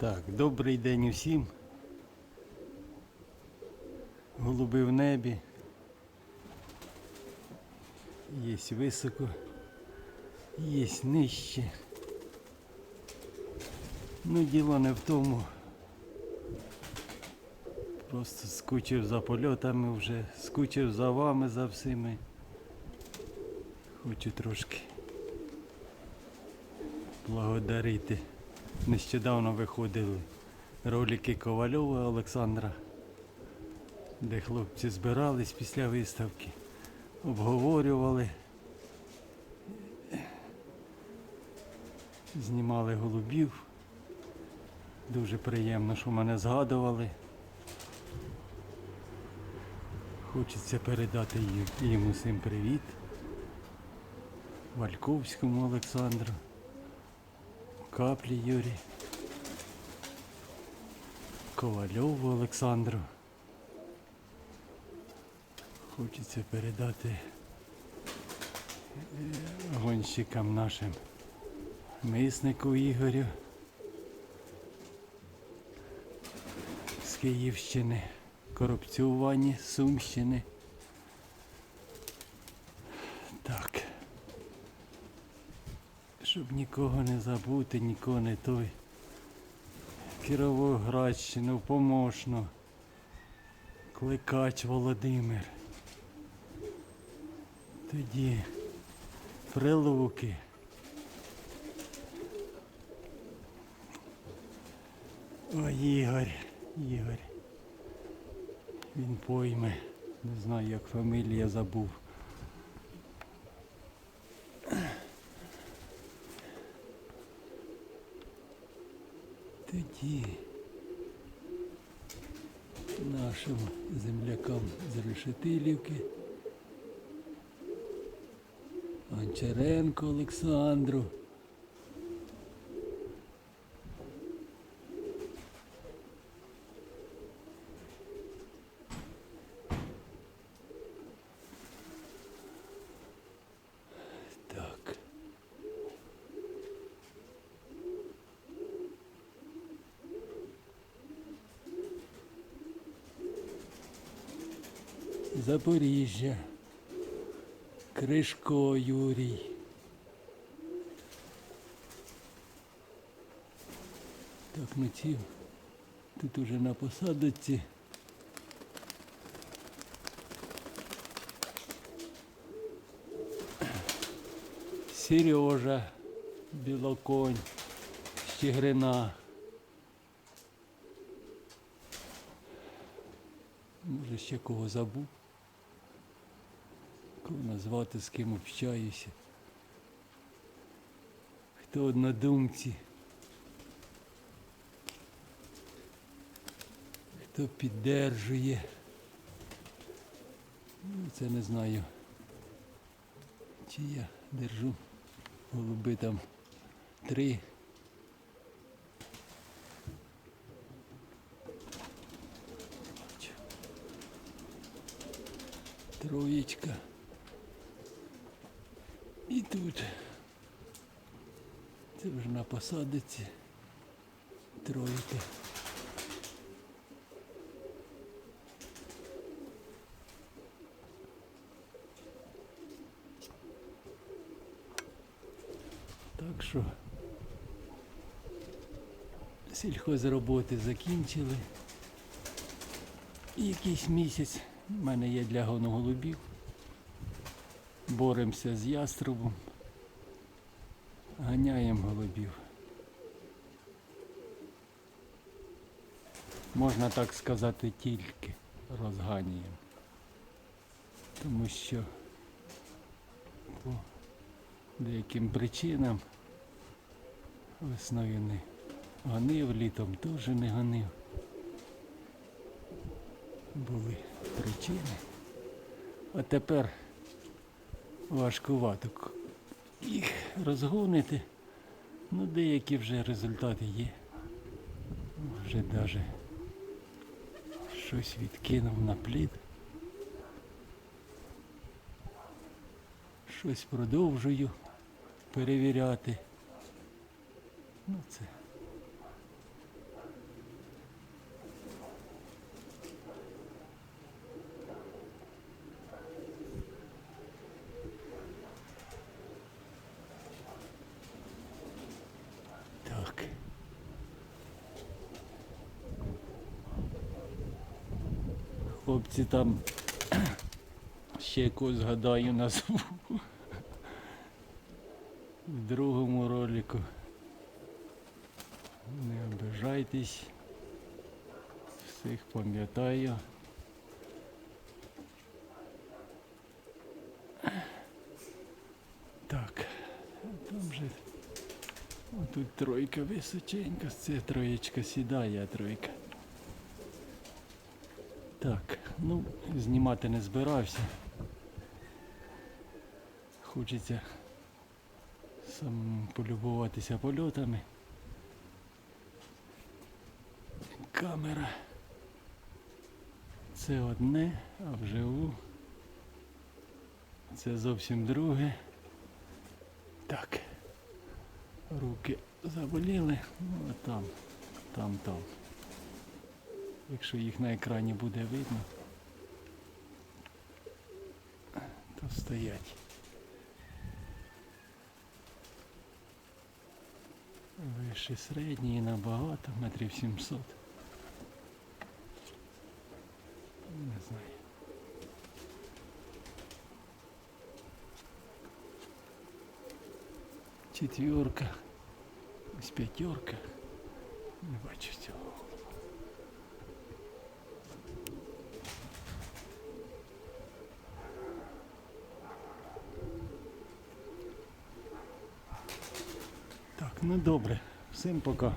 Так, добрий день усім. Голуби в небі. Є високо, є нижче. Ну, діло не в тому. Просто скучив за польотами вже, скучив за вами, за всіми. Хочу трошки благодарити. Нещодавно виходили ролики Ковальова Олександра, де хлопці збирались після виставки, обговорювали, знімали голубів. Дуже приємно, що мене згадували. Хочеться передати їм- усім привіт. Вальковському Олександру. Каплі Юрій. Ковальову Олександру. Хочеться передати гонщикам нашим миснику Ігорю з Київщини, Коробцю Вані Сумщини. Так щоб нікого не забути, нікого не той. Кіровоградщину, Помошну, Кликач Володимир. Тоді Прилуки. Ой, Ігор, Ігор. Він пойме. Не знаю, як фамілія забув. Тоді нашим землякам з Решетилівки, Гончаренко Олександру. Так. Запоріжжя. Кришко Юрій. Так, ці тут уже на посадочці. Сережа, Білоконь, Щегрина. Може ще кого забув. Назвати, з ким общаюся. Хто однодумці. Хто піддержує. Ну, це не знаю. Чи я держу. Голуби там три. Троєчка. І тут. Це вже на посадиці. Тройка. Так що сільхозроботи закінчили. І якийсь місяць в мене є для гону голубів. Боремося з яструбом. Ганяємо голубів. Можна так сказати, тільки розганюємо. Тому що по деяким причинам весною не ганив, літом теж не ганив. Були причини. А тепер важкувато їх розгонити. Ну, деякі вже результати є. Вже навіть щось відкинув на плід. Щось продовжую перевіряти. Ну, це хлопці там ще якось згадаю назву. В другому ролику. Не обижайтесь. Всіх пам'ятаю. Так, там же тут тройка височенька, це троєчка сідає, а тройка. Так, ну, знімати не збирався. Хочеться сам полюбуватися польотами. Камера. Це одне, а вживу. Це зовсім друге. Так. Руки заболіли. Ну а там, там, там. Якщо їх на екрані буде видно, то стоять. Вище середньої набагато, метрів 700. Не знаю. Четверка. Ось п'ятерка. Не бачу цього. Ну добре. Всім пока.